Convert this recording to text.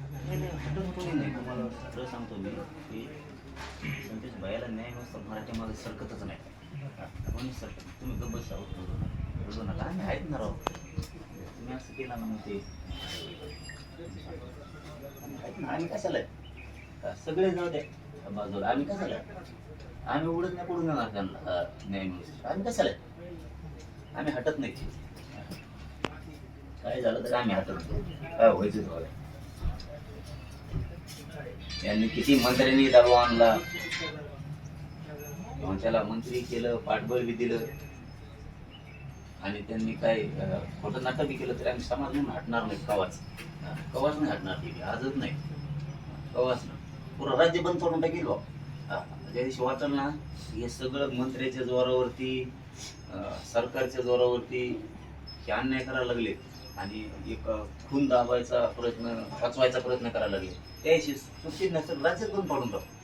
तुम्हाला खरं सांगतो मी की संदेश भयाला न्याय नसतं मराठीमध्ये सरकतच नाही. कोणी सरकत तुम्ही गप्प बसा रडू नका रडू नका. आम्ही आहेत ना राव. तुम्ही असं केलं ना मग ते. आम्ही ना. आम्ही कशाला सगळे जाऊ दे बाजूला. आम्ही कशाला आम्ही उडत नाही पडून जाणार त्यांना? न्याय मिळू आम्ही कशाला आम्ही हटत नाही. काय झालं तर आम्ही हटत काय व्हायचं तेव्हा. यांनी किती मंत्र्यांनी दबाव आणला? त्याला मंत्री केलं पाठबळ बी दिलं. आणि त्यांनी काय खोटं नाटक बी केलं तरी आम्ही समाज म्हणून हटणार नाही कवाच. कवाच नाही हटणार ती आजच नाही. कवाच नाही. पुरं राज्य बंद करून टाकेल बा ज्या दिवशी वाचल ना हे सगळं मंत्र्याच्या जोरावरती सरकारच्या जोरावरती हे अन्याय करायला लागले. आणि एक खून दाबायचा प्रयत्न वाचवायचा प्रयत्न करायला लागले. त्याशी सुशील नसेल राज्यात पण पाडून टाकू?